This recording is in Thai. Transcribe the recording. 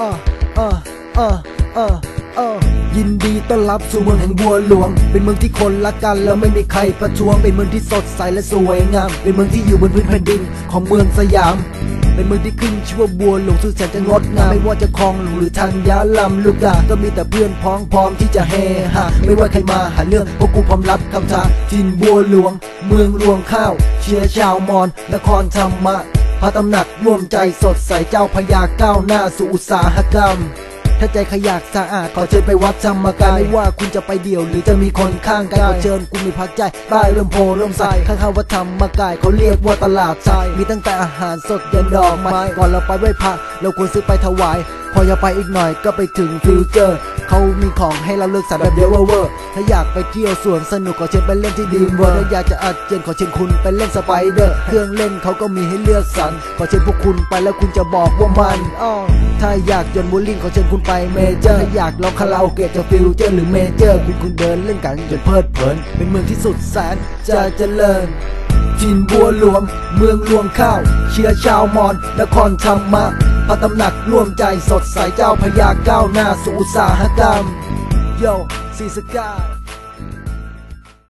อเออเออยินดีต้อนรับสู่เมืองแห่งบัวหลวง เป็นเมืองที่คนรักกันแล้วไม่มีใครประท้วง เป็นเมืองที่สดใสและสวยงาม เป็นเมืองที่อยู่บนพื้นแผ่นดินของเมืองสยาม เป็นเมืองที่ขึ้นชื่อว่าบัวหลวงสุดแสนจะงดงาม ไม่ว่าจะคลองหลวงหรือธัญลำลูกกา ก็มีแต่เพื่อนพ้องพร้อมที่จะเฮฮา ไม่ว่าใครมาหาเรื่องพวกกูพร้อมรับคำท้าทินบัวหลวง เมืองรวงข้าว เชียร์ชาวมอญนครธรรมะ พระตำหนักร่วมใจสดใสเจ้าพญาก้าวหน้าสู่อุตสาหกรรม ถ้าใจขยากสะอาดขอเชิญไปวัดธรรมกายไม่ว่าคุณจะไปเดี่ยวหรือจะมีคนข้างกายขอเชิญคุณมีพักใจบ้เริ่มโพเริ่มใสข้างๆวัดธรรมกายเขาเรียกว่าตลาดใจมีตั้งแต่อาหารสดยันดอกไม้ก่อนเราไปไหว้พระเราควรซื้อไปถวาย พออย่าไปอีกหน่อยก็ไปถึงฟิวเจอร์ เขามีของให้เราเลือกสรรแบบเดียวเวอร์ๆถ้าอยากไปเที่ยวสวนสนุกขอเชิญไปเล่นที่ดีมเวอร์ถ้าอยากจะอัดเจนขอเชิญคุณไปเล่นสไปเดอร์เครื่องเล่นเขาก็มีให้เลือกสรรขอเชิญพวกคุณไปแล้วคุณจะบอกว่ามันอ้อถ้าอยากจนบูลลิงขอเชิญคุณไปเมเจอร์ถ้าอยากลองคาราโอเกะจะฟิวเจอร์หรือเมเจอร์คุณคุณเดินเล่นกันจนเพลิดเพลิน เป็นเมืองที่สุดแสนจะเจริญทินบัวหลวงเมืองรวงข้าว เชียร์ชาวมอญนครธรรมะ พระตำหนักร่วมใจสดใสเจ้าพญาก้าวหน้าสู่อุตสาหกรรมโยซีสกาย